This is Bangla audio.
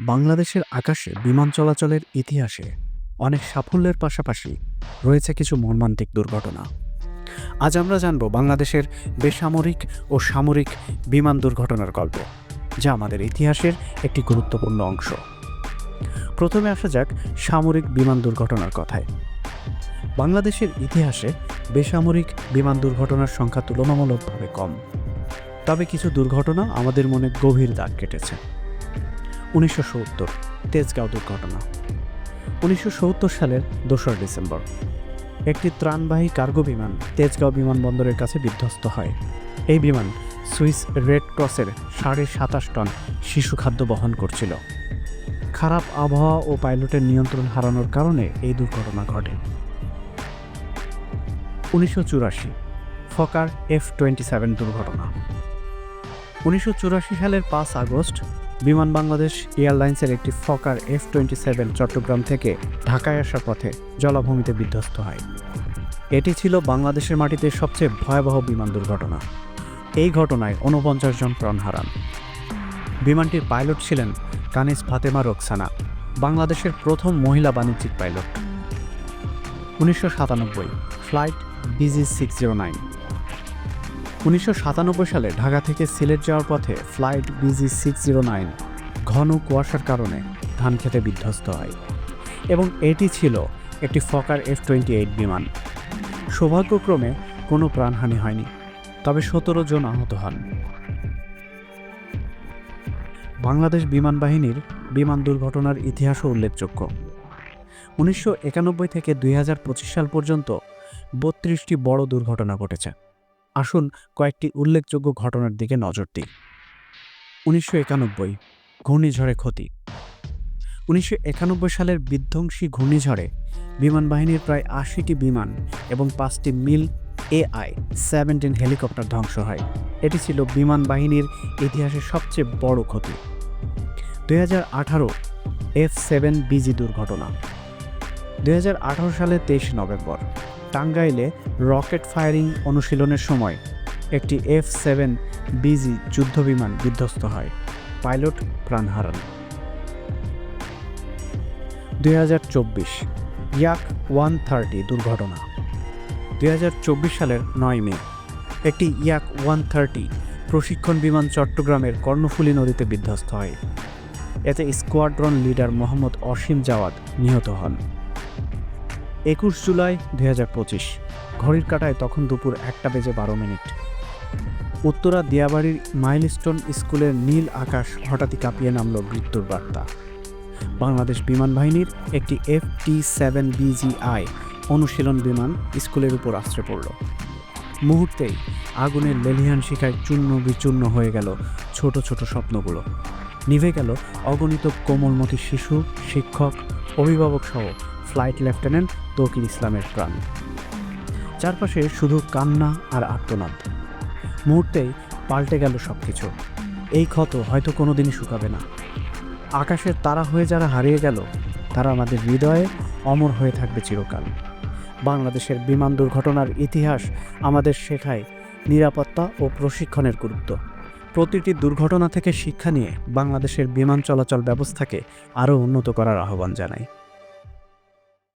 বাংলাদেশের আকাশে বিমান চলাচলের ইতিহাসে অনেক সাফল্যের পাশাপাশি রয়েছে কিছু মর্মান্তিক দুর্ঘটনা। আজ আমরা জানব বাংলাদেশের বেসামরিক ও সামরিক বিমান দুর্ঘটনার গল্প, যা আমাদের ইতিহাসের একটি গুরুত্বপূর্ণ অংশ। প্রথমে আসা যাক সামরিক বিমান দুর্ঘটনার কথায়। বাংলাদেশের ইতিহাসে বেসামরিক বিমান দুর্ঘটনার সংখ্যা তুলনামূলকভাবে কম। তবে কিছু দুর্ঘটনা আমাদের মনে গভীর দাগ কেটেছে। উনিশশো সত্তর, তেজগাঁও দুর্ঘটনা। উনিশশো সত্তর সালের দোসরা ডিসেম্বর। একটি ত্রাণবাহী কার্গো বিমান তেজগাঁও বিমানবন্দরের কাছে বিধ্বস্ত হয়। এই বিমান সুইস রেড ক্রসের সাড়ে সাতাশ টন শিশু খাদ্য বহন করছিল। খারাপ আবহাওয়া ও পাইলটের নিয়ন্ত্রণ হারানোর কারণে এই দুর্ঘটনা ঘটে। উনিশশো চুরাশি, ফকার এফ টোয়েন্টি সেভেন দুর্ঘটনা। উনিশশো চুরাশি সালের পাঁচ আগস্ট বিমান বাংলাদেশ এয়ারলাইন্সের একটি Fokker F twenty seven Chittagong থেকে ঢাকায় আসার পথে জলাভূমিতে বিধ্বস্ত হয়। এটি ছিল বাংলাদেশের মাটিতে সবচেয়ে ভয়াবহ বিমান দুর্ঘটনা। এই ঘটনায় ঊনপঞ্চাশ জন প্রাণ হারান। বিমানটির পাইলট ছিলেন কানিস ফাতেমা রোকসানা, বাংলাদেশের প্রথম মহিলা বাণিজ্যিক পাইলট। উনিশশো সাতানব্বই, flight BG six zero nine. উনিশশো সাতানব্বই সালে ঢাকা থেকে সিলেট যাওয়ার পথে flight BG six zero nine, ঘন কুয়াশার কারণে ধান খেতে বিধ্বস্ত হয়। এবং এটি ছিল একটি ফকার এফ টোয়েন্টি এইট বিমান। সৌভাগ্যক্রমে কোনো প্রাণহানি হয়নি, তবে সতেরো জন আহত হন। বাংলাদেশ বিমান বাহিনীর বিমান দুর্ঘটনার ইতিহাসও উল্লেখযোগ্য। উনিশশো একানব্বই থেকে দুই হাজার পঁচিশ সাল পর্যন্ত বত্রিশটি বড় দুর্ঘটনা ঘটেছে। আসুন কয়েকটি উল্লেখযোগ্য ঘটনার দিকে নজর দিই। উনিশশো একানব্বই, ঘূর্ণিঝড়ে ক্ষতি। উনিশশো একানব্বই সালের বিধ্বংসী ঘূর্ণিঝড়ে বিমান বাহিনীর প্রায় আশিটি বিমান এবং পাঁচটি মিল এআই সেভেন্টিন হেলিকপ্টার ধ্বংস হয়। এটি ছিল বিমান বাহিনীর ইতিহাসের সবচেয়ে বড় ক্ষতি। দুই হাজার আঠারো এফ সেভেন বিজি দুর্ঘটনা। দুই হাজার আঠারো সালের তেইশে নভেম্বর টাঙ্গাইলে রকেট ফায়ারিং অনুশীলনের সময় একটি এফ সেভেন বিজি যুদ্ধবিমান বিধ্বস্ত হয়। পাইলট প্রাণ হারান। দুই হাজার চব্বিশ ইয়াক ওয়ান থার্টি দুর্ঘটনা। দুই হাজার চব্বিশ সালের নয় মে, একটি ইয়াক ওয়ান থার্টি প্রশিক্ষণ বিমান চট্টগ্রামের কর্ণফুলী নদীতে বিধ্বস্ত হয়। এতে স্কোয়াড্রন লিডার মোহাম্মদ অসীম জাওয়াদ নিহত হন। একুশ জুলাই দুই হাজার পঁচিশ। ঘড়ির কাটায় তখন দুপুর একটা বেজে বারো মিনিট। উত্তরা দিয়াবাড়ির মাইলস্টোন স্কুলের নীল আকাশ হঠাৎই কাঁপিয়ে নামল মৃত্যুর বার্তা। বাংলাদেশ বিমান বাহিনীর একটি এফ টি সেভেন বিজিআই অনুশীলন বিমান স্কুলের উপর আশ্রে পড়ল। মুহূর্তেই আগুনের লেলিহান শিখায় চূর্ণ বিচূর্ণ হয়ে গেল ছোট ছোট স্বপ্নগুলো। নিভে গেল অগণিত কোমলমতি শিশু, শিক্ষক অভিভাবক সহ ফ্লাইট লেফটেন্যান্ট তৌকির ইসলামের প্রাণ। চারপাশে শুধু কান্না আর আর্তনাদ। মুহূর্তেই পাল্টে গেল সব কিছু এই ক্ষত হয়তো কোনোদিনই শুকাবে না। আকাশের তারা হয়ে যারা হারিয়ে গেল, তারা আমাদের হৃদয়ে অমর হয়ে থাকবে চিরকাল। বাংলাদেশের বিমান দুর্ঘটনার ইতিহাস আমাদের শেখায় নিরাপত্তা ও প্রশিক্ষণের গুরুত্ব। প্রতিটি দুর্ঘটনা থেকে শিক্ষা নিয়ে বাংলাদেশের বিমান চলাচল ব্যবস্থাকে আরও উন্নত করার আহ্বান জানাই।